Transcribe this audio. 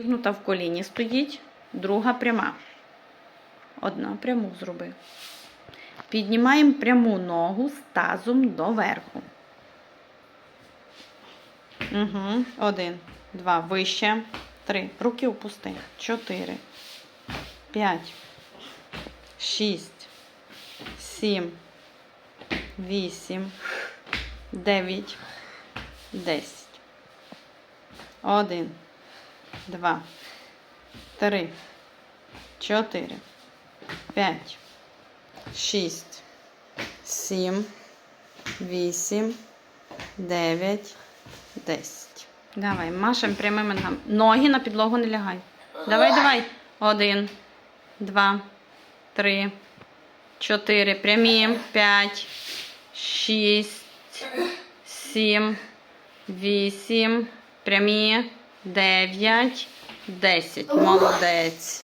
Зігнута в коліні стоїть, друга пряма. Одна пряму зроби. Піднімаємо пряму ногу з тазом доверху. Угу. Один, два, вище. Три. Руки опусти. Чотири. П'ять. Шість. Сім. Вісім. Дев'ять. Десять. Один. Два. Три. Чотири. П'ять. Шість. Сім. Вісім. Дев'ять. Десять. Давай, машем прямими ногами. Ноги на підлогу не лягай. Давай, давай. Один. Два. Три. Чотири. Прямі. П'ять. Шість. Сім. Вісім. Прямі. Дев'ять. Десять. Молодець.